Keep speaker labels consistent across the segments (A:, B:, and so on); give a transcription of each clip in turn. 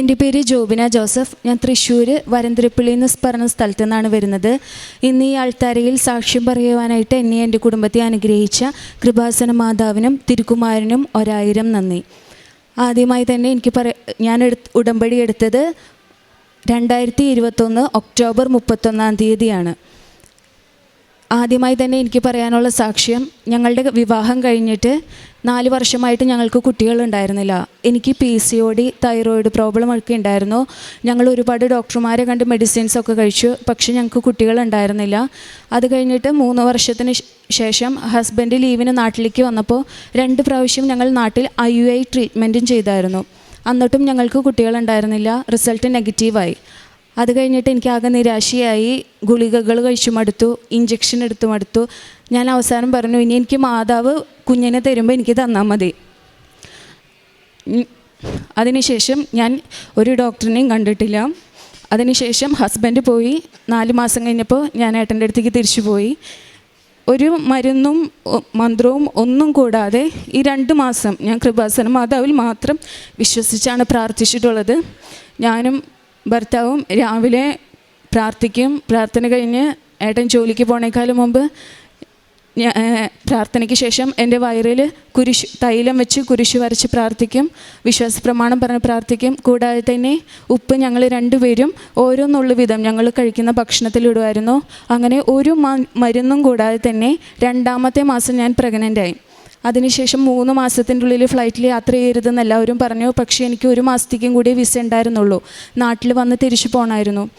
A: എന്റെ പേര് ജോബിന ജോസഫ്. ഞാൻ തൃശ്ശൂർ വരന്തിരപ്പള്ളി എന്ന് പറഞ്ഞ സ്ഥലത്തു നിന്നാണ് വരുന്നത്. ഇന്ന് ഈ ആൾത്താരയിൽ സാക്ഷ്യം പറയുവാനായിട്ട് എന്നെ എന്റെ കുടുംബത്തെ അനുഗ്രഹിച്ച കൃപാസന മാതാവിനും തിരുക്കുമാരനും ഒരായിരം നന്ദി. ആദ്യമായി തന്നെ എനിക്ക് പറ ഞാൻ എടുത്ത് ഉടമ്പടി എടുത്തത് രണ്ടായിരത്തി ഇരുപത്തൊന്ന് ഒക്ടോബർ മുപ്പത്തൊന്നാം തീയതിയാണ്. ആദ്യമായി തന്നെ എനിക്ക് പറയാനുള്ള സാക്ഷ്യം ഞങ്ങളുടെ വിവാഹം കഴിഞ്ഞിട്ട് നാല് വർഷമായിട്ട് ഞങ്ങൾക്ക് കുട്ടികളുണ്ടായിരുന്നില്ല. എനിക്ക് P C O D thyroid problem ഒക്കെ ഉണ്ടായിരുന്നു. ഞങ്ങൾ ഒരുപാട് ഡോക്ടർമാരെ കണ്ട് മെഡിസിൻസ് ഒക്കെ കഴിച്ചു. പക്ഷേ ഞങ്ങൾക്ക് കുട്ടികളുണ്ടായിരുന്നില്ല. അത് കഴിഞ്ഞിട്ട് മൂന്ന് വർഷത്തിന് ശേഷം ഹസ്ബൻഡ് ലീവിന് നാട്ടിലേക്ക് വന്നപ്പോൾ രണ്ട് പ്രാവശ്യം ഞങ്ങൾ നാട്ടിൽ ഐ യു ഐ ട്രീറ്റ്മെന്റും ചെയ്തായിരുന്നു. എന്നിട്ടും ഞങ്ങൾക്ക് കുട്ടികളുണ്ടായിരുന്നില്ല. റിസൾട്ട് നെഗറ്റീവായി അത് കഴിഞ്ഞിട്ട് എനിക്ക് ആകെ നിരാശയായി. ഗുളികകൾ കഴിച്ചു മടുത്തു. ഇഞ്ചക്ഷൻ എടുത്തു മടുത്തു. ഞാൻ അവസാനം പറഞ്ഞു ഇനി എനിക്ക് മാതാവ് കുഞ്ഞിനെ തരുമ്പോൾ എനിക്ക് തന്നാൽ മതി. അതിനുശേഷം ഞാൻ ഒരു ഡോക്ടറിനെയും കണ്ടിട്ടില്ല. അതിനുശേഷം ഹസ്ബൻഡ് പോയി. നാല് മാസം കഴിഞ്ഞപ്പോൾ ഞാൻ ഏട്ടന്റെ അടുത്തേക്ക് തിരിച്ചു പോയി. ഒരു മരുന്നും മന്ത്രവും ഒന്നും കൂടാതെ ഈ രണ്ട് മാസം ഞാൻ കൃപാസന മാതാവിൽ മാത്രം വിശ്വസിച്ചാണ് പ്രാർത്ഥിച്ചിട്ടുള്ളത്. ഞാനും ഭർത്താവും രാവിലെ പ്രാർത്ഥിക്കും. പ്രാർത്ഥന കഴിഞ്ഞ് ഏട്ടൻ ജോലിക്ക് പോണേക്കാളും മുമ്പ് പ്രാർത്ഥനയ്ക്ക് ശേഷം എന്റെ വയറിൽ കുരിശ് തൈലം വെച്ച് കുരിശ് വരച്ച് പ്രാർത്ഥിക്കും. വിശ്വാസ പ്രമാണം പറഞ്ഞ് പ്രാർത്ഥിക്കും. കൂടാതെ തന്നെ ഉപ്പ് ഞങ്ങൾ രണ്ടുപേരും ഓരോന്നുള്ള വിധം ഞങ്ങൾ കഴിക്കുന്ന ഭക്ഷണത്തിലിടുമായിരുന്നു അങ്ങനെ ഒരു മരുന്നും കൂടാതെ തന്നെ രണ്ടാമത്തെ മാസം ഞാൻ പ്രഗ്നന്റായി അതിനുശേഷം മൂന്ന് മാസത്തിന്റെ ഉള്ളിൽ ഫ്ലൈറ്റിൽ യാത്ര ചെയ്യരുതെന്ന് എല്ലാവരും പറഞ്ഞു. പക്ഷേ എനിക്ക് ഒരു മാസത്തേക്കും കൂടി വിസ ഉണ്ടായിരുന്നുള്ളൂ. നാട്ടിൽ വന്ന് തിരിച്ചു പോകണമായിരുന്നു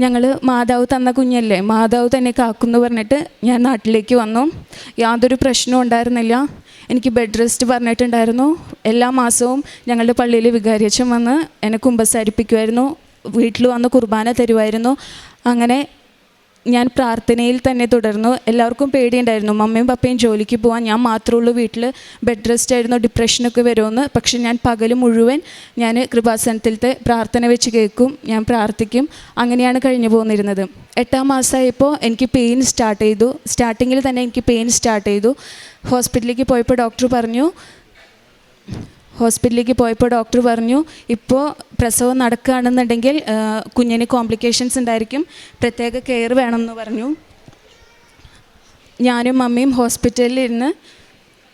A: ഞങ്ങൾ മാതാവ് തന്ന കുഞ്ഞല്ലേ? മാതാവ് തന്നെ കാക്കുമെന്ന് പറഞ്ഞിട്ട് ഞാൻ നാട്ടിലേക്ക് വന്നു. യാതൊരു പ്രശ്നവും ഉണ്ടായിരുന്നില്ല. എനിക്ക് ബെഡ് റെസ്റ്റ് പറഞ്ഞിട്ടുണ്ടായിരുന്നു. എല്ലാ മാസവും ഞങ്ങളുടെ പള്ളിയിൽ വികാരിയച്ഛൻ വന്ന് എന്നെ കുമ്പസാരിപ്പിക്കുമായിരുന്നു വീട്ടിൽ വന്ന് കുർബാന തരുമായിരുന്നു അങ്ങനെ ഞാൻ പ്രാർത്ഥനയിൽ തന്നെ തുടർന്നു. എല്ലാവർക്കും പേടിയുണ്ടായിരുന്നു. മമ്മയും പപ്പയും ജോലിക്ക് പോകാൻ ഞാൻ മാത്രമേ ഉള്ളൂ വീട്ടിൽ ബെഡ് റെസ്റ്റ് ആയിരുന്നു ഡിപ്രഷനൊക്കെ വരുമെന്ന്. പക്ഷെ ഞാൻ പകൽ മുഴുവൻ ഞാൻ കൃപാസനത്തിലത്തെ പ്രാർത്ഥന വെച്ച് കേൾക്കും ഞാൻ പ്രാർത്ഥിക്കും. അങ്ങനെയാണ് കഴിഞ്ഞു പോന്നിരുന്നത്. എട്ടാം മാസമായപ്പോൾ എനിക്ക് പെയിൻ സ്റ്റാർട്ട് ചെയ്തു. സ്റ്റാർട്ടിങ്ങിൽ തന്നെ എനിക്ക് പെയിൻ സ്റ്റാർട്ട് ചെയ്തു. ഹോസ്പിറ്റലിലേക്ക് പോയപ്പോൾ ഡോക്ടർ പറഞ്ഞു ഹോസ്പിറ്റലിലേക്ക് പോയപ്പോൾ ഡോക്ടർ പറഞ്ഞു ഇപ്പോൾ പ്രസവം നടക്കുകയാണെന്നുണ്ടെങ്കിൽ കുഞ്ഞിന് കോംപ്ലിക്കേഷൻസ് ഉണ്ടായിരിക്കും. പ്രത്യേക കെയർ വേണമെന്ന് പറഞ്ഞു. ഞാനും മമ്മിയും ഹോസ്പിറ്റലിൽ ഇരുന്ന്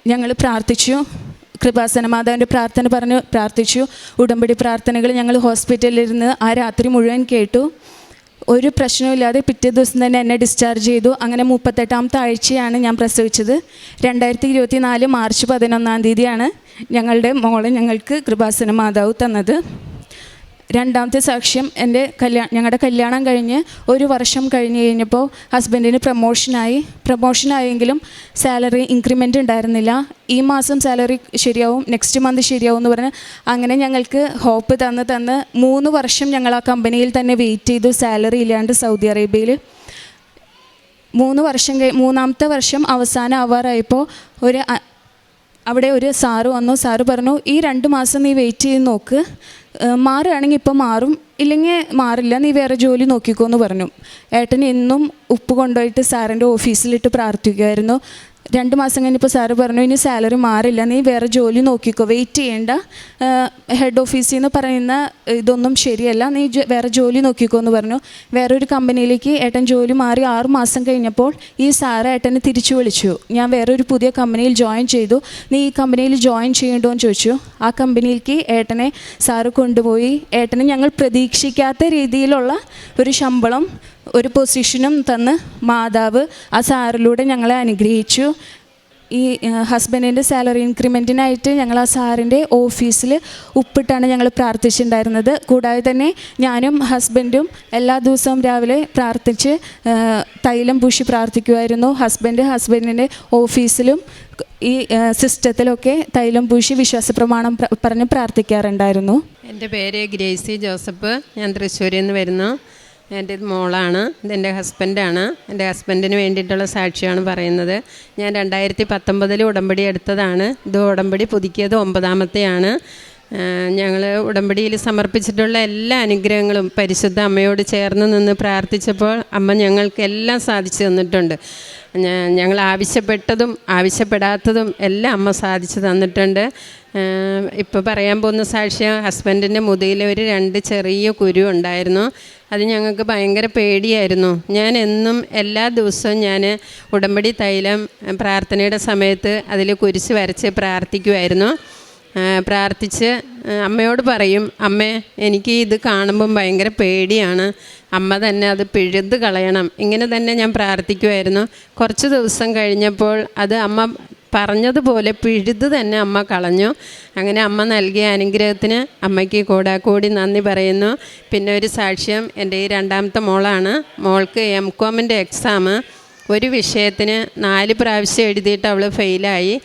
A: ഞങ്ങൾ പ്രാർത്ഥിച്ചു. കൃപാസന മാതാവിന്റെ പ്രാർത്ഥന പറഞ്ഞു പ്രാർത്ഥിച്ചു. ഉടമ്പടി പ്രാർത്ഥനകൾ ഞങ്ങൾ ഹോസ്പിറ്റലിൽ ഇരുന്ന് ആ രാത്രി മുഴുവൻ കേട്ടു. ഒരു പ്രശ്നവുമില്ലാതെ പിറ്റേ ദിവസം തന്നെ എന്നെ ഡിസ്ചാർജ് ചെയ്തു. അങ്ങനെ മുപ്പത്തെട്ടാമത്തെ ആഴ്ചയാണ് ഞാൻ പ്രസവിച്ചത്. രണ്ടായിരത്തി ഇരുപത്തി നാല് മാർച്ച് പതിനൊന്നാം തീയതിയാണ് ഞങ്ങളുടെ മോളെ ഞങ്ങൾക്ക് കൃപാസന മാതാവ് തന്നത്. രണ്ടാമത്തെ സാക്ഷ്യം എന്റെ കല്യാണം ഞങ്ങളുടെ കല്യാണം കഴിഞ്ഞ് ഒരു വർഷം കഴിഞ്ഞ് കഴിഞ്ഞപ്പോൾ ഹസ്ബൻഡിന് പ്രമോഷനായി. പ്രമോഷനായെങ്കിലും സാലറി ഇൻക്രിമെന്റ് ഉണ്ടായിരുന്നില്ല. ഈ മാസം സാലറി ശരിയാവും നെക്സ്റ്റ് മന്ത് ശരിയാവും എന്ന് പറഞ്ഞ് അങ്ങനെ ഞങ്ങൾക്ക് ഹോപ്പ് തന്ന് തന്ന് മൂന്ന് വർഷം ഞങ്ങൾ ആ കമ്പനിയിൽ തന്നെ വെയിറ്റ് ചെയ്തു സാലറി ഇല്ലാണ്ട് സൗദി അറേബ്യയിൽ. മൂന്ന് വർഷം മൂന്നാമത്തെ വർഷം അവസാനം ആവാറായപ്പോൾ ഒരു അവിടെ ഒരു സാറ് വന്നു. സാറ് പറഞ്ഞു ഈ രണ്ട് മാസം നീ വെയിറ്റ് ചെയ്ത് നോക്ക്. മാറുകയാണെങ്കിൽ ഇപ്പം മാറും. ഇല്ലെങ്കിൽ മാറില്ല. നീ വേറെ ജോലി നോക്കിക്കോ എന്ന് പറഞ്ഞു. ഏട്ടൻ എന്നും ഉപ്പ് കൊണ്ടുപോയിട്ട് സാറിന്റെ ഓഫീസിലിട്ട് പ്രാർത്ഥിക്കുമായിരുന്നു. രണ്ട് മാസം കഴിഞ്ഞപ്പോൾ സാറ് പറഞ്ഞു ഇനി സാലറി മാറില്ല നീ വേറെ ജോലി നോക്കിക്കോ വെയിറ്റ് ചെയ്യേണ്ട. ഹെഡ് ഓഫീസിൽ നിന്ന് പറയുന്ന ഇതൊന്നും ശരിയല്ല നീ വേറെ ജോലി നോക്കിക്കോ എന്ന് പറഞ്ഞു. വേറൊരു കമ്പനിയിലേക്ക് ഏട്ടൻ ജോലി മാറി ആറു മാസം കഴിഞ്ഞപ്പോൾ ഈ സാറ് ഏട്ടനെ തിരിച്ചു വിളിച്ചു. ഞാൻ വേറൊരു പുതിയ കമ്പനിയിൽ ജോയിൻ ചെയ്തു. നീ ഈ കമ്പനിയിൽ ജോയിൻ ചെയ്യണ്ടോ എന്ന് ചോദിച്ചു. ആ കമ്പനിയിലേക്ക് ഏട്ടനെ സാറ് കൊണ്ടുപോയി. ഏട്ടനെ ഞങ്ങൾ പ്രതീക്ഷിക്കാത്ത രീതിയിലുള്ള ഒരു ശമ്പളം ഒരു പൊസിഷനും തന്ന് മാതാവ് ആ സാറിലൂടെ ഞങ്ങളെ അനുഗ്രഹിച്ചു. ഈ ഹസ്ബൻഡിന്റെ സാലറി ഇൻക്രിമെന്റിനായിട്ട് ഞങ്ങൾ ആ സാറിന്റെ ഓഫീസിൽ ഉപ്പിട്ടാണ് ഞങ്ങൾ പ്രാർത്ഥിച്ചിട്ടുണ്ടായിരുന്നത്. കൂടാതെ തന്നെ ഞാനും ഹസ്ബൻഡും എല്ലാ ദിവസവും രാവിലെ പ്രാർത്ഥിച്ച് തൈലം പൂശി പ്രാർത്ഥിക്കുമായിരുന്നു ഹസ്ബൻഡ് ഹസ്ബൻഡിന്റെ ഓഫീസിലും ഈ സിസ്റ്റത്തിലൊക്കെ തൈലം പൂശി വിശ്വാസ പ്രമാണം പറഞ്ഞ് പ്രാർത്ഥിക്കാറുണ്ടായിരുന്നു.
B: എന്റെ പേര് ഗ്രേസി ജോസഫ്. ഞാൻ തൃശ്ശൂരിൽ നിന്ന് വരുന്നു. എന്റെ മോളാണ് ഇതെന്റെ ഹസ്ബൻഡാണ്. എന്റെ ഹസ്ബൻഡിന് വേണ്ടിയിട്ടുള്ള സാക്ഷിയാണ് പറയുന്നത്. ഞാൻ രണ്ടായിരത്തി പത്തൊമ്പതിൽ ഉടമ്പടി എടുത്തതാണ്. ഇത് ഉടമ്പടി പുതുക്കിയത് ഒമ്പതാമത്തെയാണ്. ഞങ്ങൾ ഉടമ്പടിയിൽ സമർപ്പിച്ചിട്ടുള്ള എല്ലാ അനുഗ്രഹങ്ങളും പരിശുദ്ധ അമ്മയോട് ചേർന്ന് നിന്ന് പ്രാർത്ഥിച്ചപ്പോൾ അമ്മ ഞങ്ങൾക്ക് എല്ലാം സാധിച്ചു തന്നിട്ടുണ്ട്. ഞങ്ങൾ ആവശ്യപ്പെട്ടതും ആവശ്യപ്പെടാത്തതും എല്ലാം അമ്മ സാധിച്ചു തന്നിട്ടുണ്ട്. ഇപ്പോൾ പറയാൻ പോകുന്ന സാക്ഷ്യം ഹസ്ബൻഡിന്റെ മുതയിൽ ഒരു രണ്ട് ചെറിയ കുരു ഉണ്ടായിരുന്നു. അത് ഞങ്ങൾക്ക് ഭയങ്കര പേടിയായിരുന്നു. ഞാൻ എന്നും എല്ലാ ദിവസവും ഞാൻ ഉടമ്പടി തൈലം പ്രാർത്ഥനയുടെ സമയത്ത് അതിൽ കുരിശ് വരച്ച് പ്രാർത്ഥിക്കുമായിരുന്നു പ്രാർത്ഥിച്ച് അമ്മയോട് പറയും അമ്മേ എനിക്ക് ഇത് കാണുമ്പം ഭയങ്കര പേടിയാണ്. അമ്മ തന്നെ അത് പിഴുത് കളയണം. ഇങ്ങനെ തന്നെ ഞാൻ പ്രാർത്ഥിക്കുമായിരുന്നു കുറച്ച് ദിവസം കഴിഞ്ഞപ്പോൾ അത് അമ്മ പറഞ്ഞതുപോലെ പിഴുത് തന്നെ അമ്മ കളഞ്ഞു. അങ്ങനെ അമ്മ നൽകിയ അനുഗ്രഹത്തിന് അമ്മയ്ക്ക് കൂടാക്കൂടി നന്ദി പറയുന്നു. പിന്നെ ഒരു സാക്ഷ്യം എന്റെ ഈ രണ്ടാമത്തെ മോളാണ്. മോൾക്ക് എം കോമിന്റെ എക്സാം ഒരു വിഷയത്തിന് നാല് പ്രാവശ്യം എഴുതിയിട്ട് അവൾ ഫെയിലായി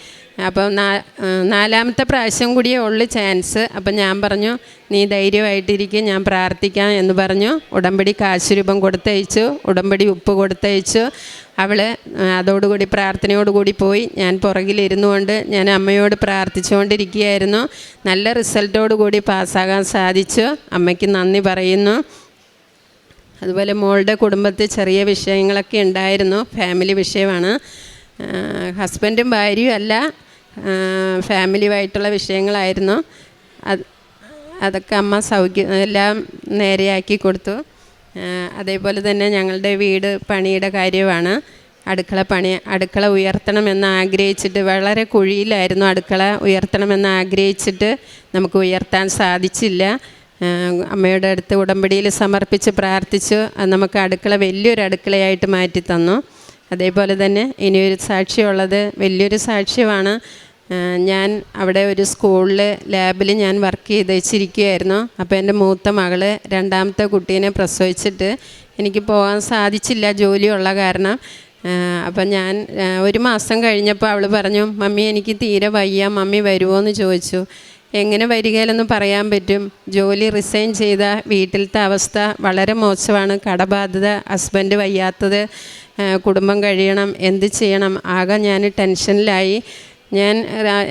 B: അപ്പോൾ നാ നാലാമത്തെ പ്രാവശ്യം കൂടിയേ ഉള്ളു ചാൻസ്. അപ്പം ഞാൻ പറഞ്ഞു നീ ധൈര്യമായിട്ടിരിക്കും ഞാൻ പ്രാർത്ഥിക്കാം എന്ന് പറഞ്ഞു. ഉടമ്പടി കാശ് രൂപം കൊടുത്തയച്ചു ഉടമ്പടി ഉപ്പ് കൊടുത്തയച്ചു. അവൾ അതോടുകൂടി പ്രാർത്ഥനയോടുകൂടി പോയി. ഞാൻ പുറകിലിരുന്നു കൊണ്ട് ഞാൻ അമ്മയോട് പ്രാർത്ഥിച്ചുകൊണ്ടിരിക്കുകയായിരുന്നു. നല്ല റിസൾട്ടോടു കൂടി പാസ്സാകാൻ സാധിച്ചു. അമ്മയ്ക്ക് നന്ദി പറയുന്നു. അതുപോലെ മോളുടെ കുടുംബത്തിൽ ചെറിയ വിഷയങ്ങളൊക്കെ ഉണ്ടായിരുന്നു. ഫാമിലി വിഷയമാണ്. ഹസ്ബൻഡും ഭാര്യയും അല്ല. ഫാമിലിയുമായിട്ടുള്ള വിഷയങ്ങളായിരുന്നു. അത് അതൊക്കെ അമ്മ സൗഖ്യം എല്ലാം നേരെയാക്കി കൊടുത്തു. അതേപോലെ തന്നെ ഞങ്ങളുടെ വീട് പണിയുടെ കാര്യമാണ്. അടുക്കള പണി അടുക്കള ഉയർത്തണമെന്ന് ആഗ്രഹിച്ചിട്ട് വളരെ കുഴിയിലായിരുന്നു അടുക്കള ഉയർത്തണമെന്ന് ആഗ്രഹിച്ചിട്ട് നമുക്ക് ഉയർത്താൻ സാധിച്ചില്ല. അമ്മയുടെ അടുത്ത് ഉടമ്പടിയിൽ സമർപ്പിച്ച് പ്രാർത്ഥിച്ചു. നമുക്ക് അടുക്കള വലിയൊരു അടുക്കളയായിട്ട് മാറ്റി തന്നു അതേപോലെ തന്നെ ഇനിയൊരു സാക്ഷ്യമുള്ളത് വലിയൊരു സാക്ഷ്യമാണ്. ഞാൻ അവിടെ ഒരു സ്കൂളിൽ ലാബിൽ ഞാൻ വർക്ക് ചെയ്ത് വെച്ചിരിക്കുകയായിരുന്നു. അപ്പോൾ എന്റെ മൂത്ത മകൾ രണ്ടാമത്തെ കുട്ടീനെ പ്രസവിച്ചിട്ട് എനിക്ക് പോകാൻ സാധിച്ചില്ല ജോലിയുള്ള കാരണം. അപ്പം ഞാൻ ഒരു മാസം കഴിഞ്ഞപ്പോൾ അവൾ പറഞ്ഞു മമ്മി എനിക്ക് തീരെ വയ്യ മമ്മി വരുമോ എന്ന് ചോദിച്ചു. എങ്ങനെ വരികയില്ലെന്ന് പറയാൻ പറ്റും. ജോലി റിസൈൻ ചെയ്ത വീട്ടിലത്തെ അവസ്ഥ വളരെ മോശമാണ്. കടബാധ്യത ഹസ്ബൻഡ് വയ്യാത്തത് കുടുംബം കഴിയണം എന്ത് ചെയ്യണം ആകെ ഞാൻ ടെൻഷനിലായി. ഞാൻ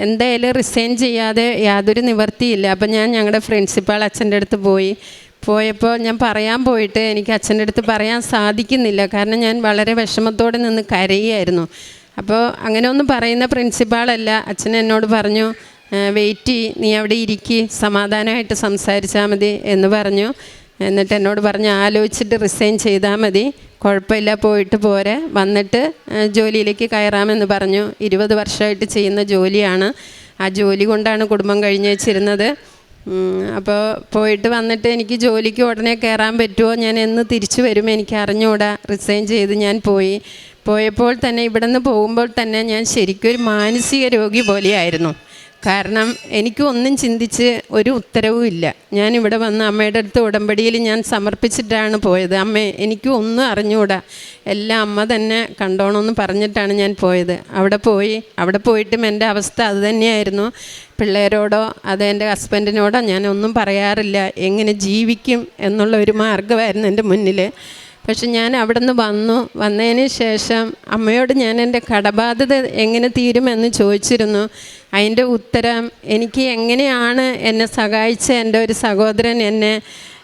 B: എന്തായാലും റിസൈൻ ചെയ്യാതെ യാതൊരു നിവർത്തിയില്ല അപ്പം ഞാൻ ഞങ്ങളുടെ പ്രിൻസിപ്പാൾ അച്ഛന്റെ അടുത്ത് പോയി. പോയപ്പോൾ ഞാൻ പറയാൻ പോയിട്ട് എനിക്ക് അച്ഛന്റെ അടുത്ത് പറയാൻ സാധിക്കുന്നില്ല. കാരണം ഞാൻ വളരെ വിഷമത്തോടെ നിന്ന് കരയുമായിരുന്നു അപ്പോൾ അങ്ങനെ ഒന്നും പറയുന്ന പ്രിൻസിപ്പാളല്ല അച്ഛൻ എന്നോട് പറഞ്ഞു വെയിറ്റ് നീ അവിടെ ഇരിക്കി സമാധാനമായിട്ട് സംസാരിച്ചാൽ മതി എന്ന് പറഞ്ഞു. എന്നിട്ട് എന്നോട് പറഞ്ഞു ആലോചിച്ചിട്ട് റിസൈൻ ചെയ്താൽ മതി. കുഴപ്പമില്ല പോയിട്ട് പോരെ. വന്നിട്ട് ജോലിയിലേക്ക് കയറാമെന്ന് പറഞ്ഞു. ഇരുപത് വർഷമായിട്ട് ചെയ്യുന്ന ജോലിയാണ്. ആ ജോലി കൊണ്ടാണ് കുടുംബം കഴിഞ്ഞ് വെച്ചിരുന്നത്. അപ്പോൾ പോയിട്ട് വന്നിട്ട് എനിക്ക് ജോലിക്ക് ഉടനെ കയറാൻ പറ്റുമോ? ഞാൻ എന്ന് തിരിച്ചു വരും. എനിക്ക് അറിഞ്ഞുകൂടാ റിസൈൻ ചെയ്ത് ഞാൻ പോയി. പോയപ്പോൾ തന്നെ ഇവിടെ നിന്ന് പോകുമ്പോൾ തന്നെ ഞാൻ ശരിക്കും ഒരു മാനസിക രോഗി പോലെയായിരുന്നു. കാരണം എനിക്ക് ഒന്നും ചിന്തിച്ച് ഒരു ഉത്തരവും ഇല്ല. ഞാൻ ഇവിടെ വന്ന് അമ്മയുടെ അടുത്ത് ഉടമ്പടിയിൽ ഞാൻ സമർപ്പിച്ചിട്ടാണ് പോയത്. അമ്മേ എനിക്ക് ഒന്നും അറിഞ്ഞുകൂടാ എല്ലാം അമ്മ തന്നെ കണ്ടോണമെന്ന് പറഞ്ഞിട്ടാണ് ഞാൻ പോയത്. അവിടെ പോയി അവിടെ പോയിട്ടും എന്റെ അവസ്ഥ അത് തന്നെയായിരുന്നു. പിള്ളേരോടോ അത് എന്റെ ഹസ്ബൻഡിനോടോ ഞാൻ ഒന്നും പറയാറില്ല. എങ്ങനെ ജീവിക്കും എന്നുള്ള ഒരു മാർഗമായിരുന്നു എന്റെ മുന്നിൽ പക്ഷെ ഞാൻ അവിടെ നിന്ന് വന്നു. വന്നതിന് ശേഷം അമ്മയോട് ഞാൻ എന്റെ കടബാധ്യത എങ്ങനെ തീരുമെന്ന് ചോദിച്ചിരുന്നു. അതിന്റെ ഉത്തരം എനിക്ക് എങ്ങനെയാണ് എന്നെ സഹായിച്ച എന്റെ ഒരു സഹോദരൻ എന്നെ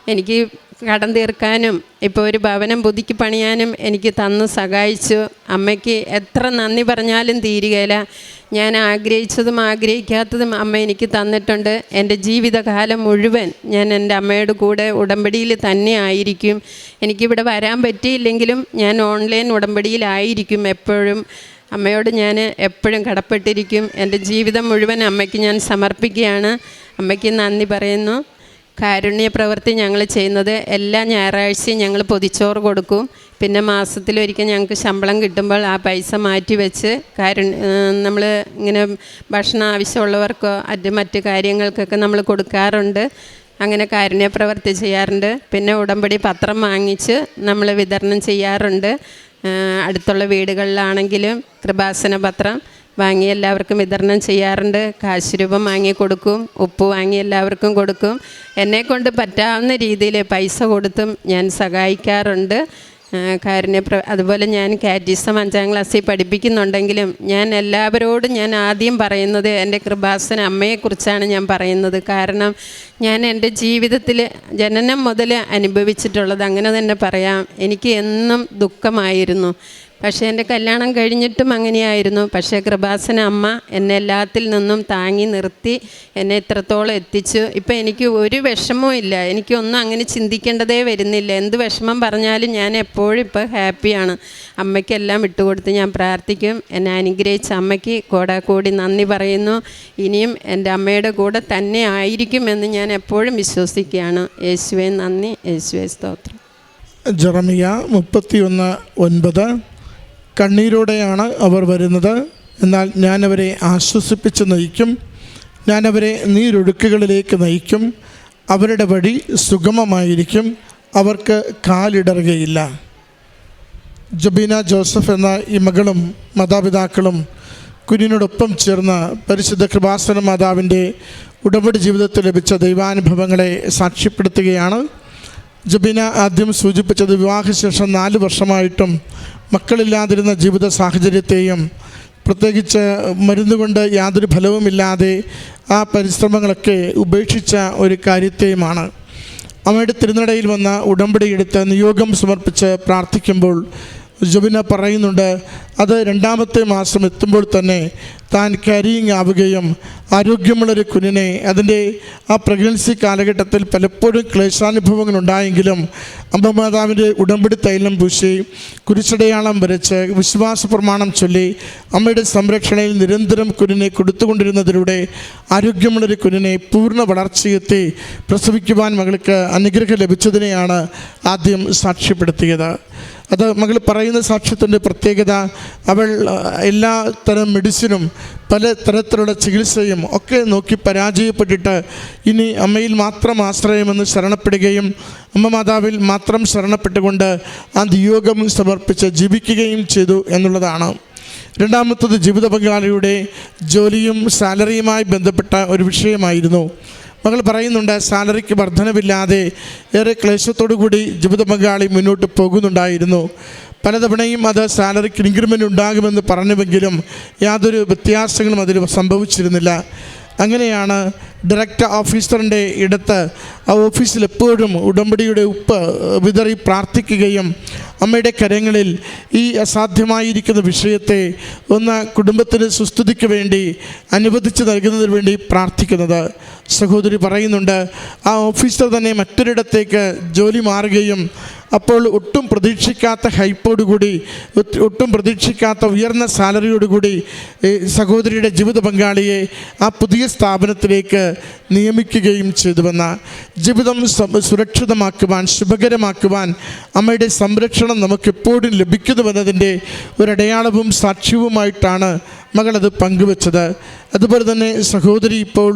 B: എനിക്ക് കടം തീർക്കാനും ഇപ്പോൾ ഒരു ഭവനം പുതുക്കി പണിയാനും എനിക്ക് തന്ന് സഹായിച്ചു. അമ്മയ്ക്ക് എത്ര നന്ദി പറഞ്ഞാലും തീരുകയില്ല. ഞാൻ ആഗ്രഹിച്ചതും ആഗ്രഹിക്കാത്തതും അമ്മ എനിക്ക് തന്നിട്ടുണ്ട്. എന്റെ ജീവിതകാലം മുഴുവൻ ഞാൻ എന്റെ അമ്മയുടെ കൂടെ ഉടമ്പടിയിൽ തന്നെ ആയിരിക്കും. എനിക്കിവിടെ വരാൻ പറ്റിയില്ലെങ്കിലും ഞാൻ ഓൺലൈൻ ഉടമ്പടിയിലായിരിക്കും എപ്പോഴും. അമ്മയോട് ഞാൻ എപ്പോഴും കടപ്പെട്ടിരിക്കും. എന്റെ ജീവിതം മുഴുവൻ അമ്മയ്ക്ക് ഞാൻ സമർപ്പിക്കുകയാണ്. അമ്മയ്ക്ക് നന്ദി പറയുന്നു. കാരുണ്യ പ്രവൃത്തി ഞങ്ങൾ ചെയ്യുന്നത് എല്ലാ ഞായറാഴ്ചയും ഞങ്ങൾ പൊതിച്ചോറ് കൊടുക്കും. പിന്നെ മാസത്തിലൊരിക്കൽ ഞങ്ങൾക്ക് ശമ്പളം കിട്ടുമ്പോൾ ആ പൈസ മാറ്റി വെച്ച് കാരുണ്യ നമ്മൾ ഇങ്ങനെ ഭക്ഷണം ആവശ്യമുള്ളവർക്കോ അത് മറ്റ് കാര്യങ്ങൾക്കൊക്കെ നമ്മൾ കൊടുക്കാറുണ്ട്. അങ്ങനെ കാരുണ്യ പ്രവൃത്തി ചെയ്യാറുണ്ട്. പിന്നെ ഉടമ്പടി പത്രം വാങ്ങിച്ച് നമ്മൾ വിതരണം ചെയ്യാറുണ്ട്. അടുത്തുള്ള വീടുകളിലാണെങ്കിലും കൃപാസന പത്രം വാങ്ങി എല്ലാവർക്കും വിതരണം ചെയ്യാറുണ്ട്. കാശ് രൂപം വാങ്ങി കൊടുക്കും ഉപ്പ് വാങ്ങി എല്ലാവർക്കും കൊടുക്കും. എന്നെക്കൊണ്ട് പറ്റാവുന്ന രീതിയിൽ പൈസ കൊടുത്തും ഞാൻ സഹായിക്കാറുണ്ട്. കാരണം കാരുണ്യ പ്ര അതുപോലെ ഞാൻ കാറ്റിസം അഞ്ചാം ക്ലാസ്സിൽ പഠിപ്പിക്കുന്നുണ്ടെങ്കിലും ഞാൻ എല്ലാവരോടും ഞാൻ ആദ്യം പറയുന്നത് എന്റെ കൃപാസന അമ്മയെക്കുറിച്ചാണ് ഞാൻ പറയുന്നത്. കാരണം ഞാൻ എന്റെ ജീവിതത്തിൽ ജനനം മുതൽ അനുഭവിച്ചിട്ടുള്ളത് അങ്ങനെ തന്നെ പറയാം. എനിക്ക് എന്നും ദുഃഖമായിരുന്നു. പക്ഷേ എന്റെ കല്യാണം കഴിഞ്ഞിട്ടും അങ്ങനെയായിരുന്നു. പക്ഷേ കൃപാസന അമ്മ എന്നെ എല്ലാത്തിൽ നിന്നും താങ്ങി നിർത്തി എന്നെ ഇത്രത്തോളം എത്തിച്ചു. ഇപ്പം എനിക്ക് ഒരു വിഷമവും ഇല്ല. എനിക്കൊന്നും അങ്ങനെ ചിന്തിക്കേണ്ടതേ വരുന്നില്ല. എന്ത് വിഷമം പറഞ്ഞാലും ഞാൻ എപ്പോഴും ഇപ്പോൾ ഹാപ്പിയാണ്. അമ്മയ്ക്കെല്ലാം വിട്ടുകൊടുത്ത് ഞാൻ പ്രാർത്ഥിക്കും. എന്നെ അനുഗ്രഹിച്ച അമ്മയ്ക്ക് കോടാക്കോടി നന്ദി പറയുന്നു. ഇനിയും എന്റെ അമ്മയുടെ കൂടെ തന്നെ ആയിരിക്കുമെന്ന് ഞാൻ എപ്പോഴും വിശ്വസിക്കുകയാണ്. യേശുവെ നന്ദി. യേശുവെ സ്തോത്രം.
C: ജെറമിയ മുപ്പത്തിയൊന്ന് ഒൻപത്. കണ്ണീരോടെയാണ് അവർ വരുന്നത്. എന്നാൽ ഞാനവരെ ആശ്വസിപ്പിച്ച് നയിക്കും. ഞാനവരെ നീരൊഴുക്കുകളിലേക്ക് നയിക്കും. അവരുടെ വഴി സുഗമമായിരിക്കും. അവർക്ക് കാലിടറുകയില്ല. ജബീന ജോസഫ് എന്ന ഈ മകളും മാതാപിതാക്കളും കുഞ്ഞിനോടൊപ്പം ചേർന്ന് പരിശുദ്ധ കൃപാസന മാതാവിന്റെ ഉടമ്പടി ജീവിതത്തിൽ ലഭിച്ച ദൈവാനുഭവങ്ങളെ സാക്ഷ്യപ്പെടുത്തുകയാണ്. ജബീന ആദ്യം സൂചിപ്പിച്ചത് വിവാഹശേഷം നാല് വർഷമായിട്ടും മക്കളില്ലാതിരുന്ന ജീവിത സാഹചര്യത്തെയും പ്രത്യേകിച്ച് മരുന്നുകൊണ്ട് യാതൊരു ഫലവുമില്ലാതെ ആ പരിശ്രമങ്ങളൊക്കെ ഉപേക്ഷിച്ച ഒരു കാര്യത്തെയുമാണ്. അമ്മയുടെ തിരുനടയിൽ വന്ന ഉടമ്പടി എടുത്ത് നിയോഗം സമർപ്പിച്ച് പ്രാർത്ഥിക്കുമ്പോൾ ജുബിന പറയുന്നുണ്ട് അത് രണ്ടാമത്തെ മാസം എത്തുമ്പോൾ തന്നെ താൻ കരിയിങ് ആവുകയും ആരോഗ്യമുള്ളൊരു കുഞ്ഞിനെ അതിന്റെ ആ പ്രഗ്നൻസി കാലഘട്ടത്തിൽ പലപ്പോഴും ക്ലേശാനുഭവങ്ങൾ ഉണ്ടായെങ്കിലും അമ്മമാതാവിന്റെ ഉടമ്പടി തൈലം പൂശി കുരിശടയാളം വരച്ച് വിശ്വാസ പ്രമാണം ചൊല്ലി അമ്മയുടെ സംരക്ഷണയിൽ നിരന്തരം കുഞ്ഞിനെ കൊടുത്തുകൊണ്ടിരുന്നതിലൂടെ ആരോഗ്യമുള്ളൊരു കുഞ്ഞിനെ പൂർണ വളർച്ചയെത്തി പ്രസവിക്കുവാൻ മകൾക്ക് അനുഗ്രഹം ലഭിച്ചതിനെയാണ് ആദ്യം സാക്ഷ്യപ്പെടുത്തിയത്. അത് മകൾ പറയുന്ന സാക്ഷ്യത്തിന്റെ പ്രത്യേകത അവൾ എല്ലാ തരം മെഡിസിനും പല തരത്തിലുള്ള ചികിത്സയും ഒക്കെ നോക്കി പരാജയപ്പെട്ടിട്ട് ഇനി അമ്മയിൽ മാത്രം ആശ്രയമെന്ന് ശരണപ്പെടുകയും അമ്മ മാതാവിൽ മാത്രം ശരണപ്പെട്ടുകൊണ്ട് ആ നിയോഗം സമർപ്പിച്ച് ജീവിക്കുകയും ചെയ്തു എന്നുള്ളതാണ്. രണ്ടാമത്തത് ജീവിത പങ്കാളിയുടെ ജോലിയും സാലറിയുമായി ബന്ധപ്പെട്ട ഒരു വിഷയമായിരുന്നു. മകൾ പറയുന്നുണ്ട് സാലറിക്ക് വർധനവില്ലാതെ ഏറെ കൂടി ജീവിത പങ്കാളി മുന്നോട്ട് പോകുന്നുണ്ടായിരുന്നു. പലതവണയും അത് സാലറിക്ക് ഇൻക്രിമെന്റ് ഉണ്ടാകുമെന്ന് പറഞ്ഞുവെങ്കിലും യാതൊരു വ്യത്യാസങ്ങളും അതിൽ സംഭവിച്ചിരുന്നില്ല. അങ്ങനെയാണ് ഡയറക്ടർ ഓഫീസറിന്റെ ഇടത്ത് ആ ഓഫീസിൽ എപ്പോഴും ഉടമ്പടിയുടെ ഉപ്പ് വിതറി പ്രാർത്ഥിക്കുകയും അമ്മയുടെ കരങ്ങളിൽ ഈ അസാധ്യമായിരിക്കുന്ന വിഷയത്തെ ഒന്ന് കുടുംബത്തിന് സുസ്ഥിതിക്ക് വേണ്ടി അനുവദിച്ച് നൽകുന്നതിന് വേണ്ടി പ്രാർത്ഥിക്കുന്നത്. സഹോദരി പറയുന്നുണ്ട് ആ ഓഫീസർ തന്നെ മറ്റൊരിടത്തേക്ക് ജോലി മാറുകയും അപ്പോൾ ഒട്ടും പ്രതീക്ഷിക്കാത്ത ഹൈപ്പോടുകൂടി ഒട്ട് പ്രതീക്ഷിക്കാത്ത ഉയർന്ന സാലറിയോടുകൂടി സഹോദരിയുടെ ജീവിത പങ്കാളിയെ ആ പുതിയ സ്ഥാപനത്തിലേക്ക് നിയമിക്കുകയും ചെയ്തുവെന്ന ജീവിതം സുരക്ഷിതമാക്കുവാൻ ശുഭകരമാക്കുവാൻ അമ്മയുടെ സംരക്ഷണം നമുക്കെപ്പോഴും ലഭിക്കുന്നുവെന്നതിന്റെ ഒരടയാളവും സാക്ഷ്യവുമായിട്ടാണ് മകളത് പങ്കുവച്ചത്. അതുപോലെ തന്നെ സഹോദരി ഇപ്പോൾ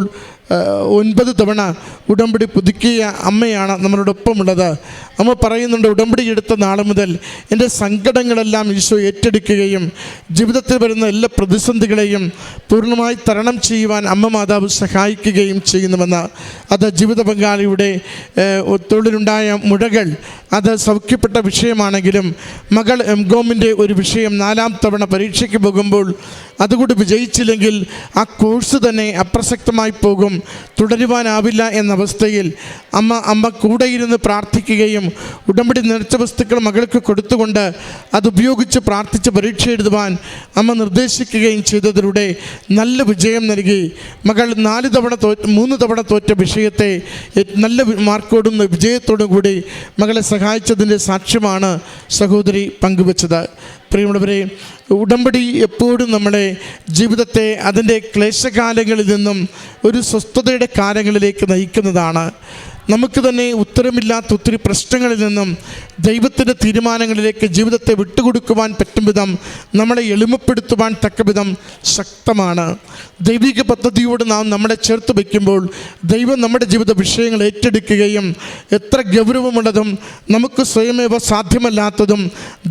C: ഒൻപത് തവണ ഉടമ്പടി പുതുക്കിയ അമ്മയാണ് നമ്മളോടൊപ്പമുള്ളത്. അമ്മ പറയുന്നുണ്ട് ഉടമ്പടി എടുത്ത നാൾ മുതൽ എന്റെ സങ്കടങ്ങളെല്ലാം ഈശോ ഏറ്റെടുക്കുകയും ജീവിതത്തിൽ വരുന്ന എല്ലാ പ്രതിസന്ധികളെയും പൂർണമായി തരണം ചെയ്യുവാൻ അമ്മ മാതാവ് സഹായിക്കുകയും ചെയ്യുന്നുവെന്ന് അത് ജീവിത പങ്കാളിയുടെ തൊഴിലുണ്ടായ മുഴകൾ. അത് സൗഖ്യപ്പെട്ട വിഷയമാണെങ്കിലും മകൾ എം ഒരു വിഷയം നാലാം തവണ പരീക്ഷയ്ക്ക് പോകുമ്പോൾ അതുകൂടി വിജയിച്ചില്ലെങ്കിൽ ആ കോഴ്സ് തന്നെ അപ്രസക്തമായി പോകും തുടരുവാനാവില്ല എന്ന അവസ്ഥയിൽ അമ്മ അമ്മ കൂടെ ഇരുന്ന് പ്രാർത്ഥിക്കുകയും ഉടമ്പടി നിറച്ച വസ്തുക്കൾ മകൾക്ക് കൊടുത്തുകൊണ്ട് അതുപയോഗിച്ച് പ്രാർത്ഥിച്ച് പരീക്ഷ എഴുതുവാൻ അമ്മ നിർദ്ദേശിക്കുകയും ചെയ്തതിലൂടെ നല്ല വിജയം നൽകി. മകൾ നാല് തവണ തോറ്റ മൂന്ന് തവണ തോറ്റ വിഷയത്തെ നല്ല മാർക്കോടും വിജയത്തോടും കൂടി മകളെ സഹായിച്ചതിന്റെ സാക്ഷ്യമാണ് സഹോദരി പങ്കുവച്ചത്. പ്രിയമുള്ളവരെ ഉടമ്പടി എപ്പോഴും നമ്മുടെ ജീവിതത്തെ അതിന്റെ ക്ലേശകാലങ്ങളിൽ നിന്നും ഒരു സ്വസ്ഥതയുടെ കാലങ്ങളിലേക്ക് നയിക്കുന്നതാണ്. നമുക്ക് തന്നെ ഉത്തരമില്ലാത്ത ഒത്തിരി പ്രശ്നങ്ങളിൽ നിന്നും ദൈവത്തിന്റെ തീരുമാനങ്ങളിലേക്ക് ജീവിതത്തെ വിട്ടുകൊടുക്കുവാൻ പറ്റും വിധം നമ്മളെ എളിമപ്പെടുത്തുവാൻ തക്ക വിധം ശക്തമാണ്. ദൈവിക പദ്ധതിയോട് നാം നമ്മളെ ചേർത്ത് വയ്ക്കുമ്പോൾ ദൈവം നമ്മുടെ ജീവിത വിഷയങ്ങൾ ഏറ്റെടുക്കുകയും എത്ര ഗൗരവമുള്ളതും നമുക്ക് സ്വയമേവ സാധ്യമല്ലാത്തതും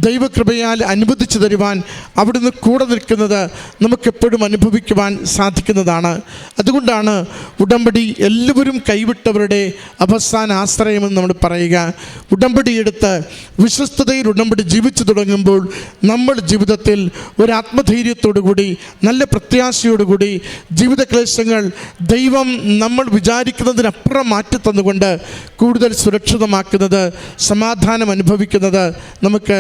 C: ദൈവകൃപയാൽ അനുവദിച്ചു തരുവാൻ അവിടുന്ന് കൂടെ നിൽക്കുന്നത് നമുക്കെപ്പോഴും അനുഭവിക്കുവാൻ സാധിക്കുന്നതാണ്. അതുകൊണ്ടാണ് ഉടമ്പടി എല്ലാവരും കൈവിട്ടവരുടെ അവസാന ആശ്രയമെന്ന് നമ്മൾ പറയുക. ഉടമ്പടിയെടുത്ത് വിശ്വസ്തതയിൽ ഉടമ്പടി ജീവിച്ചു തുടങ്ങുമ്പോൾ നമ്മൾ ജീവിതത്തിൽ ഒരു ആത്മധൈര്യത്തോടു കൂടി നല്ല പ്രത്യാശയോടുകൂടി ജീവിത ക്ലേശങ്ങൾ ദൈവം നമ്മൾ വിചാരിക്കുന്നതിനപ്പുറം മാറ്റി തന്നുകൊണ്ട് കൂടുതൽ സുരക്ഷിതമാക്കുന്നത് സമാധാനം അനുഭവിക്കുന്നത് നമുക്ക്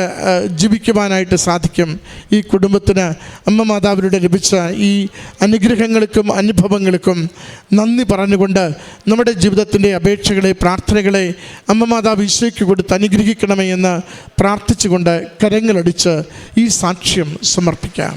C: ജീവിക്കുവാനായിട്ട് സാധിക്കും. ഈ കുടുംബത്തിന് അമ്മ മാതാവിലൂടെ ലഭിച്ച ഈ അനുഗ്രഹങ്ങൾക്കും അനുഭവങ്ങൾക്കും നന്ദി പറഞ്ഞുകൊണ്ട് നമ്മുടെ ജീവിതത്തിന്റെ അപേക്ഷകളെ പ്രാർത്ഥനകളെ അമ്മ മാതാവ് ഈശോയ്ക്ക് കൊടുത്ത് അനുഗ്രഹിക്കണമേ എന്ന് പ്രാർത്ഥിച്ചുകൊണ്ട് കരങ്ങളടിച്ച് ഈ സാക്ഷ്യം സമർപ്പിക്കാം.